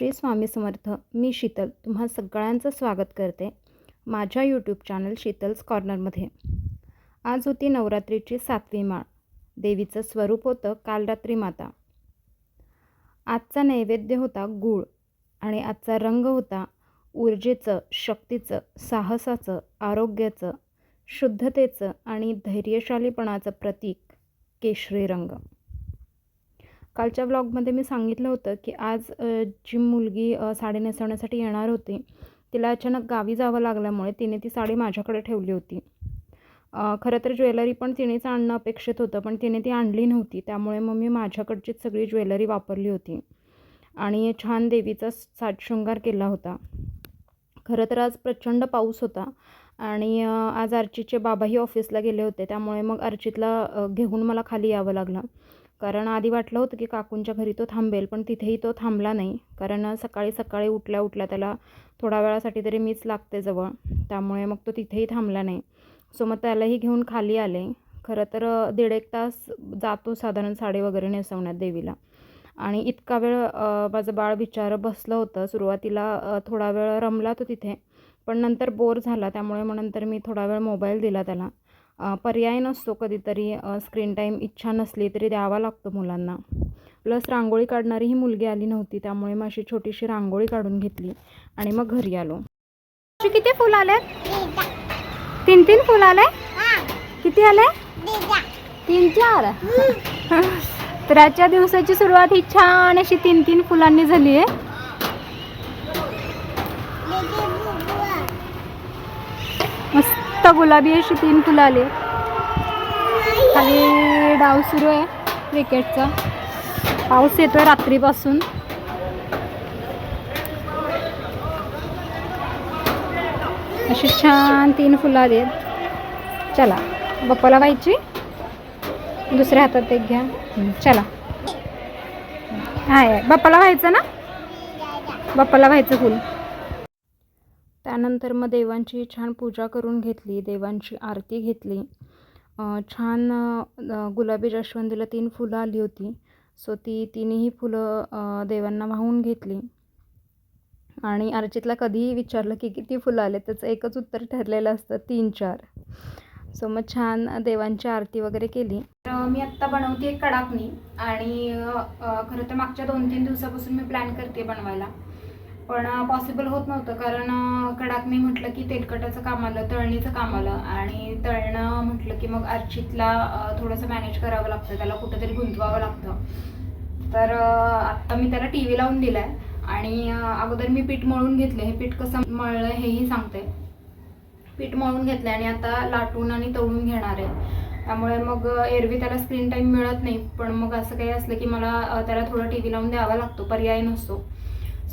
श्री स्वामी समर्थ मी शीतल तुम्हा सगळ्यांचं स्वागत करते माझ्या यूट्यूब चॅनल शीतल्स कॉर्नरमध्ये आज होती नवरात्रीची सातवी माळ. देवीचं स्वरूप होतं काल रात्री माता. आजचा नैवेद्य होता गूळ आणि आजचा रंग होता ऊर्जेचं शक्तीचं साहसाचं आरोग्याचं शुद्धतेचं आणि धैर्यशालीपणाचं प्रतीक केशरी रंग. कालच्या ब्लॉगमध्ये मी सांगितलं होतं की आज जी मुलगी साडी नेसवण्यासाठी येणार होती तिला अचानक गावी जावं लागल्यामुळे तिने ती साडी माझ्याकडे ठेवली होती. खरं तर ज्वेलरी पण तिनेच आणणं अपेक्षित होतं पण तिने ती आणली नव्हती. त्यामुळे मग मी माझ्याकडचीच सगळी ज्वेलरी वापरली होती आणि छान देवीचा साजशृंगार केला होता. खरं तर आज प्रचंड पाऊस होता आणि आज अर्चितचे बाबाही ऑफिसला गेले होते. त्यामुळे मग अर्चितला घेऊन मला खाली यावं लागलं. कारण आधी वाटलं होतं की काकूंच्या घरी तो थांबेल पण तिथेही तो थांबला नाही. कारण सकाळी सकाळी उठल्या उठल्या त्याला थोड्या वेळासाठी तरी मीच लागते जवळ. त्यामुळे मग तो तिथेही थांबला नाही. सो मग त्यालाही घेऊन खाली आले. खरं तर दीड एक तास जातो साधारण साडी वगैरे नेसवण्यात देवीला. आणि इतका वेळ माझं बाळ विचार बसलं होतं. सुरुवातीला थोडा वेळ रमला तो तिथे. पण नंतर बोर झाला. त्यामुळे मग नंतर मी थोडा वेळ मोबाईल दिला त्याला. पर्याय नसतो कधीतरी स्क्रीन टाईम इच्छा नसली तरी द्यावा लागतो मुलांना. प्लस रांगोळी काढणारी ही मुलगी आली नव्हती त्यामुळे मग अशी छोटीशी रांगोळी काढून घेतली आणि मग घरी आलो. किती फुल आले तीन तीन फुल आले? किती आले? तीन चार तर आजच्या दिवसाची सुरुवात ही छान अशी तीन तीन फुलांनी झाली आहे मस्त गुलाबी अशी तीन फुलं आली. खाली डाव सुरू आहे क्रिकेटचा पाऊस येतोय रात्रीपासून. अशी छान तीन फुलं आली. आहेत चला बप्पाला व्हायची. दुसऱ्या हातात एक घ्या. चला. आहे बप्पाला व्हायचं ना? बप्पाला व्हायचं फुल. त्यानंतर मग देवांची छान पूजा करून घेतली देवांची आरती घेतली. छान गुलाबी जास्वंदीला तीन फुलं आली होती. सो ती तिन्ही फुलं देवांना वाहून घेतली. आणि अर्चितला कधीही विचारलं की किती फुलं आले त्याचं एकच उत्तर ठरलेलं असतं तीन चार. सो मग छान देवांची आरती वगैरे केली. तर मी आत्ता बनवते कडाकणी आणि खरं तर मागच्या दोन तीन दिवसापासून मी प्लॅन करते बनवायला. पण पॉसिबल होत नव्हतं. कारण कडाकने म्हटलं की तेलकटाचं काम आलं तळणीचं काम आलं. आणि तळणं म्हटलं की मग अर्चितला थोडंसं मॅनेज करावं लागतं. त्याला कुठंतरी गुंतवावं लागतं. तर आत्ता मी त्याला टी व्ही लावून दिला आहे आणि अगोदर मी पीठ मळून घेतलं हे पीठ कसं मळलं हेही सांगते. पीठ मळून घेतलं आणि आता लाटून आणि तळून घेणार आहे. त्यामुळे मग एरवी त्याला स्क्रीन टाईम मिळत नाही. पण मग असं काही असलं की मला त्याला थोडं टी व्ही लावून द्यावा लागतो. पर्याय नसतो.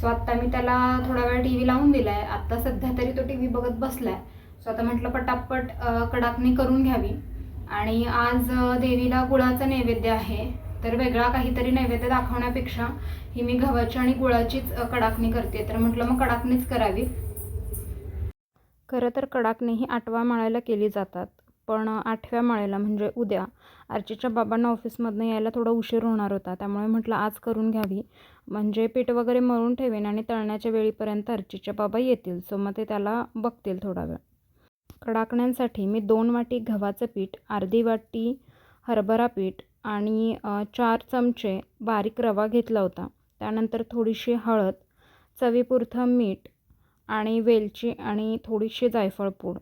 सो आत्ता मी त्याला थोडा वेळ टी व्ही लावून दिला आहे आत्ता सध्या तरी तो टी व्ही बघत बसला आहे सो आता म्हटलं पटापट कडाकणी करून घ्यावी. आणि आज देवीला गुळाचं नैवेद्य आहे. तर वेगळा काहीतरी नैवेद्य दाखवण्यापेक्षा ही मी गव्हाची आणि गुळाचीच कडाकणी करते. तर म्हटलं मग कडाकणीच करावी. खरं तर कडाकणी ही आठवा माळायला केली जातात. पण आठव्या माळ्याला म्हणजे उद्या आर्चीच्या बाबांना ऑफिसमधनं यायला थोडा उशीर होणार होता. त्यामुळे म्हटलं आज करून घ्यावी. म्हणजे पीठ वगैरे मळून ठेवेन आणि तळण्याच्या वेळीपर्यंत अर्चीच्या बाबा येतील. सो मग ते त्याला बघतील थोडा वेळ. कडाकण्यांसाठी मी दोन वाटी गव्हाचं पीठ अर्धी वाटी हरभरा पीठ आणि चार चमचे बारीक रवा घेतला होता. त्यानंतर थोडीशी हळद चवीपुरतं मीठ आणि वेलची आणि थोडीशी जायफळ पूड.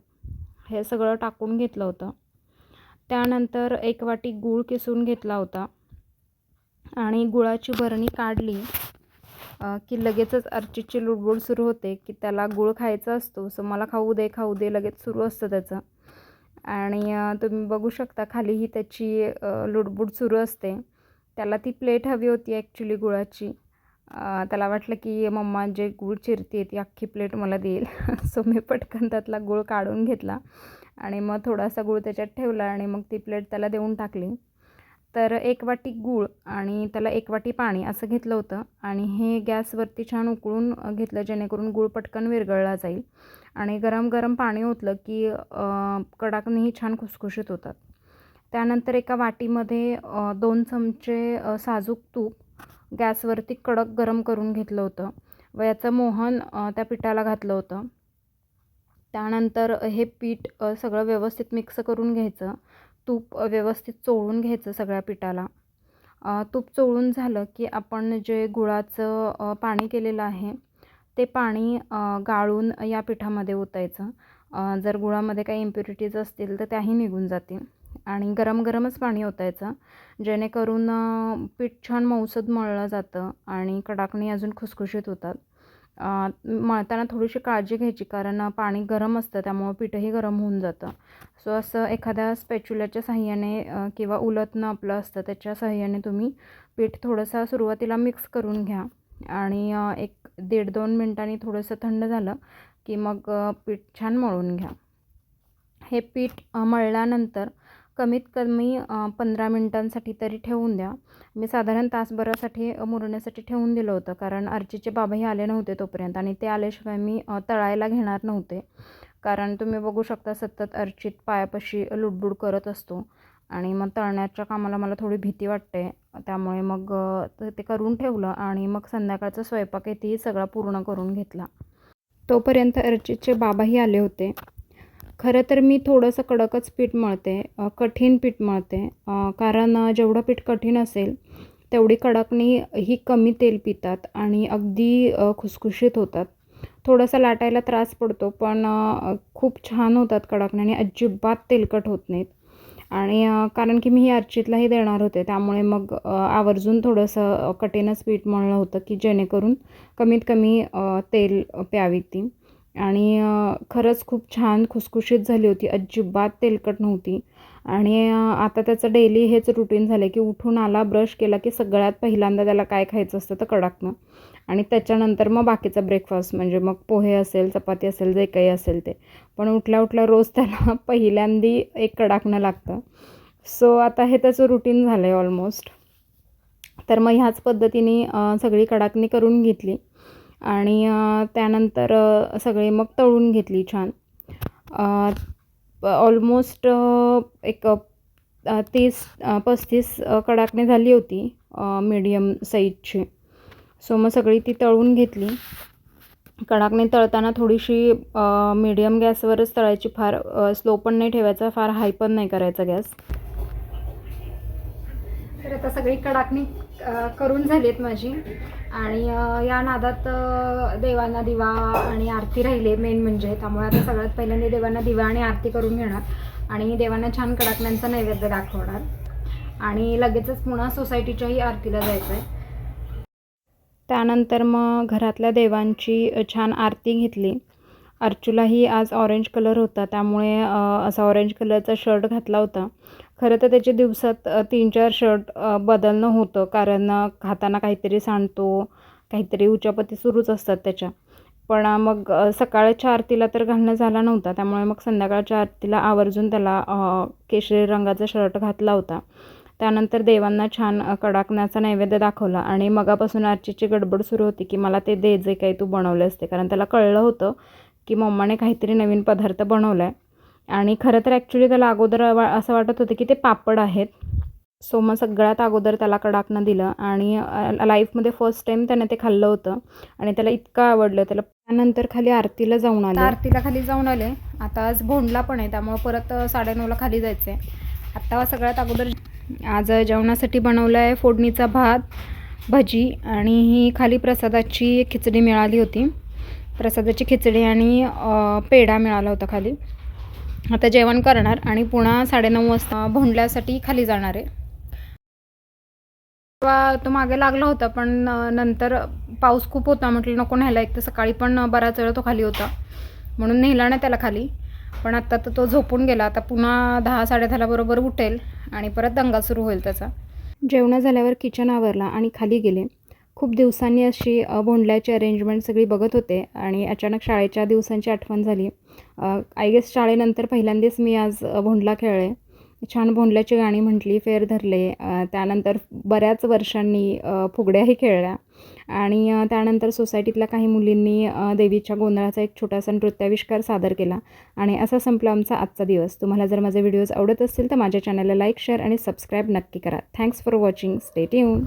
हे सगळं टाकून घेतलं होतं. त्यानंतर एक वाटी गूळ किसून घेतला होता. आणि गुळाची भरणी काढली की लगेचच अर्चितची लुडबुड सुरू होते की त्याला गुळ खायचा असतो सो मला खाऊ दे खाऊ दे लगेच सुरू असतं त्याचं. आणि तुम्ही बघू शकता खालीही त्याची लुडबुड सुरू असते. त्याला ती प्लेट हवी होती ॲक्च्युली गुळाची. त्याला वाटलं की मम्मा जे गूळ चिरते ती अख्खी प्लेट मला देईल. सो मी पटकन त्यातला गूळ काढून घेतला आणि मग थोडासा गूळ त्याच्यात ठेवला आणि मग ती प्लेट त्याला देऊन टाकली. तर एक वाटी गूळ आणि त्याला एक वाटी पाणी असं घेतलं होतं आणि हे गॅसवरती छान उकळून घेतलं जेणेकरून गूळ पटकन विरघळला जाईल आणि गरम गरम पाणी ओतलं की कडाकणीही छान खुसखुशीत होतात. त्यानंतर एका वाटीमध्ये दोन चमचे साजूक तूप गॅसवरती कडक गरम करून घेतलं होतं. व याचं मोहन त्या पिठाला घातलं होतं. त्यानंतर हे पीठ सगळं व्यवस्थित मिक्स करून घ्यायचं. तूप व्यवस्थित चोळून घ्यायचं सगळ्या पिठाला. तूप चोळून झालं की आपण जे गुळाचं पाणी केलेलं आहे ते पाणी गाळून या पिठामध्ये ओतायचं. जर गुळामध्ये काही इम्प्युरिटीज असतील तर त्याही निघून जातील. आणि गरम गरमच पाणी ओतायचं. जेणेकरून पीठ छान मऊसूद मळलं जातं आणि कडाकणी अजून खुसखुशीत होतात. मळताना थोडीशी काळजी घ्यायची कारण पाणी गरम असतं त्यामुळं पीठही गरम होऊन जातं. सो असं एखाद्या स्पॅच्युल्याच्या सहाय्याने किंवा उलतनं आपलं असतं त्याच्या साहाय्याने तुम्ही पीठ थोडंसं सुरुवातीला मिक्स करून घ्या. आणि एक दीड दोन मिनटांनी थोडंसं थंड झालं की मग पीठ छान मळून घ्या. हे पीठ मळल्यानंतर कमीत कमी पंधरा मिनटांसाठी तरी ठेवून द्या. मी साधारण तासभरासाठी मुरण्यासाठी ठेवून दिलं होतं. कारण अर्चीचे बाबाही आले नव्हते तोपर्यंत आणि ते आल्याशिवाय मी तळायला घेणार नव्हते. कारण तुम्ही बघू शकता सतत अर्चित पायापाशी लुडबुड करत असतो आणि मग तळण्याच्या कामाला मला थोडी भीती वाटते. त्यामुळे मग ते करून ठेवलं आणि मग संध्याकाळचा स्वयंपाक येथेही सगळा पूर्ण करून घेतला. तोपर्यंत अर्चितचे बाबाही आले होते. खरं तर मी थोडंसं कडकच पीठ मळते कठीण पीठ मळते कारण जेवढं पीठ कठीण असेल तेवढी कडकणी ही कमी तेल पितात आणि अगदी खुसखुशीत होतात. थोडासा लाटायला त्रास पडतो पण खूप छान होतात कडकणी आणि अजिबात तेलकट होत नाहीत. आणि कारण की मी ही अर्चितलाही देणार होते त्यामुळे मग आवर्जून थोडंसं कठीणच पीठ मळलं होतं की जेणेकरून कमीत कमी तेल प्यावी ती. आणि खरंच खूप छान खुसखुशीत झाली होती. अजिबात तेलकट नव्हती. आणि आता त्याचं डेली हेच रुटीन झालं आहे की उठून आला ब्रश केला की सगळ्यात पहिल्यांदा त्याला काय खायचं असतं तर कडाकणं. आणि त्याच्यानंतर मग बाकीचा ब्रेकफास्ट म्हणजे मग पोहे असेल चपाती असेल जे काही असेल ते. पण उठल्या उठल्या रोज त्याला पहिल्यांदी एक कडाकणं लागतं. सो आता हे त्याचं रुटीन झालं आहे ऑलमोस्ट तर मग ह्याच पद्धतीने सगळी कडाकणी करून घेतली. आणि त्यानंतर सगळी मग तळून घेतली छान. ऑलमोस्ट एक तीस पस्तीस अ, कडाकणी झाली होती मीडियम साईजची सो मग सगळी ती तळून घेतली. कडाकणी तळताना थोडीशी मीडियम गॅसवरच तळायची फार स्लो पण नाही ठेवायचा फार हाय पण नाही करायचा गॅस. तर आता सगळी कडाकणी करून झाली आहेत माझी. आणि या नादात देवांना दिवा आणि आरती राहिली मेन म्हणजे. त्यामुळे आता सगळ्यात पहिल्यांदा देवांना दिवा आणि आरती करून घेणार. आणि देवांना छान कडाकण्यांचा नैवेद्य दाखवणार. आणि लगेचच पुन्हा सोसायटीच्याही आरतीला जायचं आहे त्यानंतर मग घरातल्या देवांची छान आरती घेतली. अर्चूलाही आज ऑरेंज कलर होता. त्यामुळे असा ऑरेंज कलरचा शर्ट घातला होता. खरं तर त्याचे दिवसात तीन चार शर्ट बदलणं होतं. कारण खाताना काहीतरी सांडतो काहीतरी उचापती सुरूच असतात त्याच्या. पण मग सकाळच्या आरतीला तर घालणं झाला नव्हता. त्यामुळे मग संध्याकाळच्या आरतीला आवर्जून त्याला केशरी रंगाचा शर्ट घातला होता. त्यानंतर देवांना छान कडाकण्याचा नैवेद्य दाखवला. आणि मगापासून आरचीची गडबड सुरू होती की मला ते दे जे काही तू बनवले असते. कारण त्याला कळलं होतं की मम्माने काहीतरी नवीन पदार्थ बनवला आहे आणि खरं तर ॲक्च्युली त्याला अगोदर वा असं वाटत होतं की ते पापड आहेत. सो मग सगळ्यात अगोदर त्याला कडाकणं दिलं आणि लाईफमध्ये फर्स्ट टाईम त्याने ते खाल्लं होतं. आणि त्याला इतकं आवडलं त्याला त्यानंतर खाली आरतीला जाऊन आले. आरतीला खाली जाऊन आले. आता आज भोंडला पण आहे त्यामुळे परत साडेनऊला खाली जायचं आहे आत्ता सगळ्यात अगोदर आज जेवणासाठी बनवलं आहे फोडणीचा भात भजी आणि ही खाली प्रसादाची खिचडी मिळाली होती. प्रसादाची खिचडी आणि पेढा मिळाला होता खाली. आता जेवण करणार आणि पुन्हा साडेनऊ वाजता भोंडल्यासाठी खाली जाणार आहे. तेव्हा तो मागे लागला होता पण नंतर पाऊस खूप होता म्हटलं नको न्यायला एक तर सकाळी पण बराच वेळ तो खाली होता. म्हणून नेला नाही त्याला खाली. पण आत्ता तर तो झोपून गेला. आता पुन्हा दहा साडेदहाला बरोबर उठेल आणि परत दंगा सुरू होईल त्याचा. जेवणं झाल्यावर किचन आवरला आणि खाली गेले. खूप दिवसांनी अशी भोंडल्याची अरेंजमेंट सगळी बघत होते आणि अचानक शाळेच्या दिवसांची आठवण झाली. आय गेस शाळेनंतर पहिल्यांदाच मी आज भोंडला खेळले. छान भोंडल्याची गाणी म्हटली फेर धरले त्यानंतर बऱ्याच वर्षांनी फुगड्याही खेळल्या. आणि त्यानंतर सोसायटीतल्या काही मुलींनी देवीच्या गोंधळाचा एक छोटासा नृत्याविष्कार सादर केला. आणि असा संपला आमचा आजचा दिवस. तुम्हाला जर माझे व्हिडिओज आवडत असतील तर माझ्या चॅनलला लाईक शेअर आणि सबस्क्राईब नक्की करा. Thanks for watching stay tune